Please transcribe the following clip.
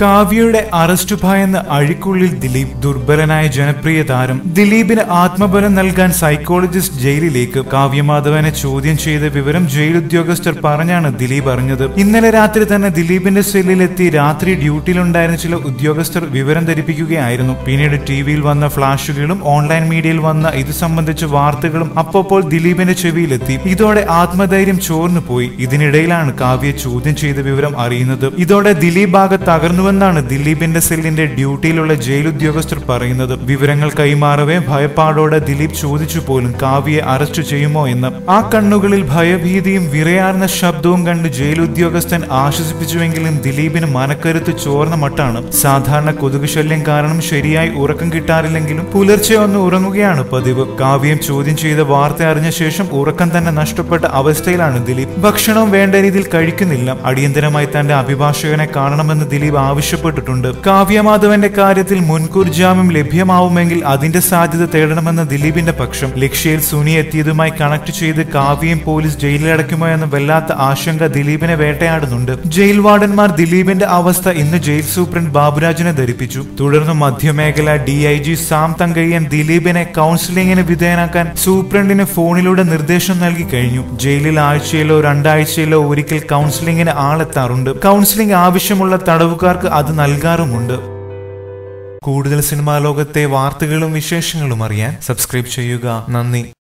കാവ്യയുടെ അറസ്റ്റ് ഭയന്ന് അഴിക്കുള്ളിൽ ദിലീപ്. ദുർബലനായ ജനപ്രിയ താരം. ദിലീപിന് ആത്മബലം നൽകാൻ സൈക്കോളജിസ്റ്റ് ജയിലിലേക്ക് കാവ്യമാധവനെ ചോദ്യം ചെയ്ത വിവരം ജയിൽ ഉദ്യോഗസ്ഥർ പറഞ്ഞാണ് ദിലീപ് അറിഞ്ഞത്. ഇന്നലെ രാത്രി തന്നെ ദിലീപിന്റെ സെല്ലിലെത്തി രാത്രി ഡ്യൂട്ടിയിലുണ്ടായിരുന്ന ചില ഉദ്യോഗസ്ഥർ വിവരം ധരിപ്പിക്കുകയായിരുന്നു. പിന്നീട് ടി വിയിൽ വന്ന ഫ്ലാഷുകളും ഓൺലൈൻ മീഡിയയിൽ വന്ന ഇത് സംബന്ധിച്ച വാർത്തകളും അപ്പോൾ ദിലീപിന്റെ ചെവിയിലെത്തി. ഇതോടെ ആത്മധൈര്യം ചോർന്നു പോയി. ഇതിനിടയിലാണ് കാവ്യ ചോദ്യം ചെയ്ത വിവരം അറിയുന്നത്. ഇതോടെ ദിലീപ് ആകെ തകർന്നുവെന്നാണ് ദിലീപിന്റെ സെല്ലിന്റെ ഡ്യൂട്ടിയിലുള്ള ജയിൽ ഉദ്യോഗസ്ഥർ പറയുന്നത്? വിവരങ്ങൾ കൈമാറവേ ഭയപ്പാടോടെ ദിലീപ് ചോദിച്ചു പോലും കാവ്യയെ അറസ്റ്റ് ചെയ്യുമോ എന്ന്. ആ കണ്ണുകളിൽ ഭയഭീതിയും വിറയാർന്ന ശബ്ദവും കണ്ട് ജയിൽ ഉദ്യോഗസ്ഥൻ ആശ്വസിപ്പിച്ചുവെങ്കിലും ദിലീപിന് മനക്കരുത്ത് ചോർന്ന മട്ടാണ്. സാധാരണ കൊതുക് ശല്യം കാരണം ശരിയായി ഉറക്കം കിട്ടാറില്ലെങ്കിലും പുലർച്ചെ ഒന്ന് ഉറങ്ങുകയാണ് പതിവ്. കാവ്യം ചോദ്യം ചെയ്ത വാർത്ത അറിഞ്ഞ ശേഷം ഉറക്കം തന്നെ നഷ്ടപ്പെട്ട അവസ്ഥയിലാണ് ദിലീപ്. ഭക്ഷണം വേണ്ട രീതിയിൽ കഴിക്കുന്നില്ല. അടിയന്തരമായി തന്റെ അഭിഭാഷകനെ കാണണമെന്ന് ദിലീപ് ആവശ്യപ്പെട്ടിട്ടുണ്ട്. കാവ്യമാധവന്റെ കാര്യത്തിൽ മുൻകൂർ ജാമ്യം ലഭ്യമാവുമെങ്കിൽ അതിന്റെ സാധ്യത തേടണമെന്ന ദിലീപിന്റെ പക്ഷം. ലക്ഷ്യയിൽ സുനി എത്തിയതുമായി കണക്ട് ചെയ്ത് കാവ്യയും പോലീസ് ജയിലിലടയ്ക്കുമോ എന്ന വല്ലാത്ത ആശങ്ക ദിലീപിനെ വേട്ടയാടുന്നുണ്ട്. ജയിൽ വാർഡന്മാർ ദിലീപിന്റെ അവസ്ഥ ഇന്ന് ജയിൽ സൂപ്രണ്ട് ബാബുരാജിനെ ധരിപ്പിച്ചു. തുടർന്ന് മധ്യമേഖല D I G Sam Thankayyan ദിലീപിനെ കൗൺസിലിംഗിന് വിധേയനാക്കാൻ സൂപ്രണ്ടിന് ഫോണിലൂടെ നിർദ്ദേശം നൽകി കഴിഞ്ഞു. ജയിലിൽ ആഴ്ചയിലോ രണ്ടാഴ്ചയിലോ ഒരിക്കൽ കൗൺസിലിംഗിന് ആളെത്താറുണ്ട്. കൗൺസിലിംഗ് ആവശ്യമുള്ള തടവുകാർക്ക് അത് നൽകാറുമുണ്ട്. കൂടുതൽ സിനിമാ ലോകത്തെ വാർത്തകളും വിശേഷങ്ങളും അറിയാൻ സബ്സ്ക്രൈബ് ചെയ്യുക. നന്ദി.